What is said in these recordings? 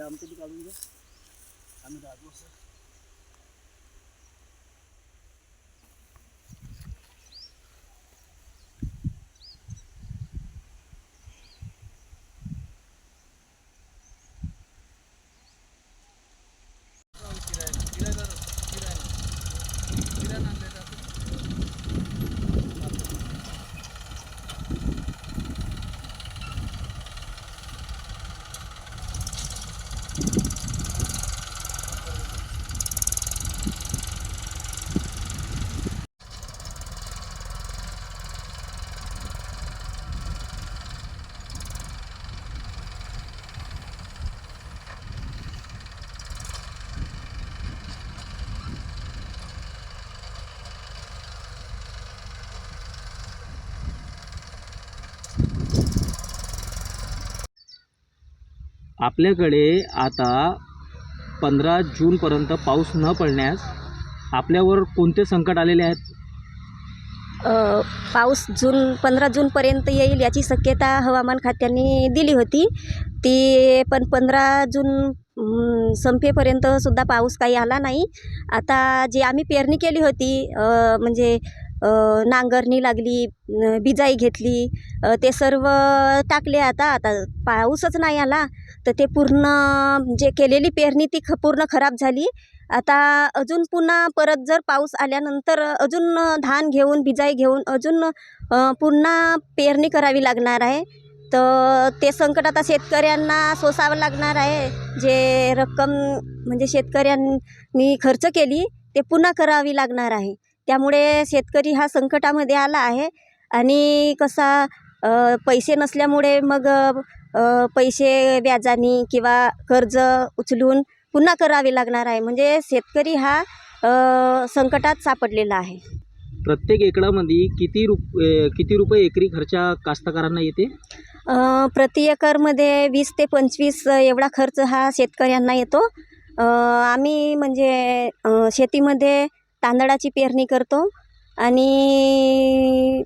দাম তো কালকে আমি রাখব आपल्याकडे आता पंधरा जूनपर्यंत पाऊस न पडण्यास आपल्यावर कोणते संकट आलेले आहेत? अ, पाऊस जून पंधरा जूनपर्यंत येईल याची शक्यता हवामान खात्याने दिली होती. ती पण पंधरा जून संपेपर्यंतसुद्धा संपेपर्यंत सुद्धा पाऊस काही आला नाही. आता जी आम्ही पेरणी केली होती अ, म्हणजे नांगरणी लागली बिजाई घेतली ते सर्व टाकले आता. आता पाऊसच नाही आला तर ते पूर्ण जे केलेली पेरणी ती ख पूर्ण खराब झाली. आता अजून पुन्हा परत जर पाऊस आल्यानंतर अजून धान घेऊन बिजाई घेऊन अजून पुन्हा पेरणी करावी लागणार आहे. तर ते संकट आता शेतकऱ्यांना सोसावं लागणार आहे. जे रक्कम म्हणजे शेतकऱ्यांनी खर्च केली ते पुन्हा करावी लागणार आहे. त्यामुळे शेतकरी हा संकटामध्ये आला आहे. आणि कसा पैसे नसल्यामुळे मग पैसे व्याजाने किंवा कर्ज उचलून पुन्हा करावे लागणार आहे. म्हणजे शेतकरी हा संकटात सापडलेला आहे. प्रत्येक एकरामध्ये किती रुप किती रुपये एकरी खर्चा कास्तकारांना येते? प्रति एकरमध्ये वीस ते पंचवीस एवढा खर्च हा शेतकऱ्यांना येतो. आम्ही म्हणजे शेतीमध्ये तांदळाची पेरणी करतो आणि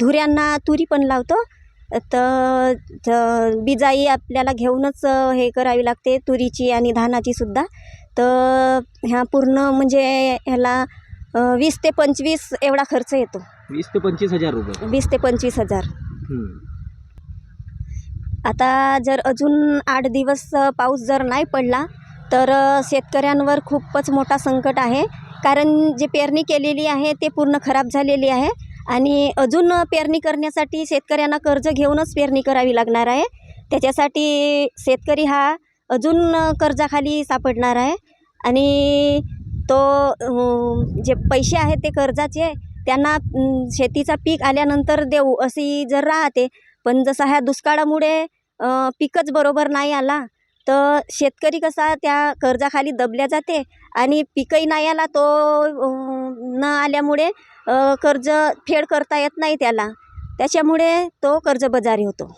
धुऱ्यांना तुरी पण लावतो. तर बिजाई आपल्याला घेऊनच हे करावी लागते तुरीची आणि धानाची सुद्धा. तर ह्या पूर्ण म्हणजे ह्याला वीस ते पंचवीस एवढा खर्च येतो. वीस ते पंचवीस हजार रुपये. वीस ते पंचवीस हजार. आता जर अजून आठ दिवस पाऊस जर नाही पडला तर शेतकऱ्यांवर खूपच मोठा संकट आहे. कारण जे पेरणी केलेली आहे ते पूर्ण खराब झालेली आहे आणि अजून पेरणी करण्यासाठी शेतकऱ्यांना कर्ज घेऊनच पेरणी करावी लागणार आहे. त्याच्यासाठी शेतकरी हा अजून कर्जाखाली सापडणार आहे आणि तो जे पैसे आहेत ते कर्जाचे त्यांना शेतीचा पीक आल्यानंतर देऊ अशी जर राहते पण जसा ह्या दुष्काळामुळे पिकच पीकच बरोबर नाही आला तर शेतकरी कसा त्या कर्जाखाली दबल्या जाते आणि पिकही नाही आला तो न आल्यामुळे कर्ज फेड करता येत नाही त्याला. त्याच्यामुळे तो कर्जबाजारी होतो.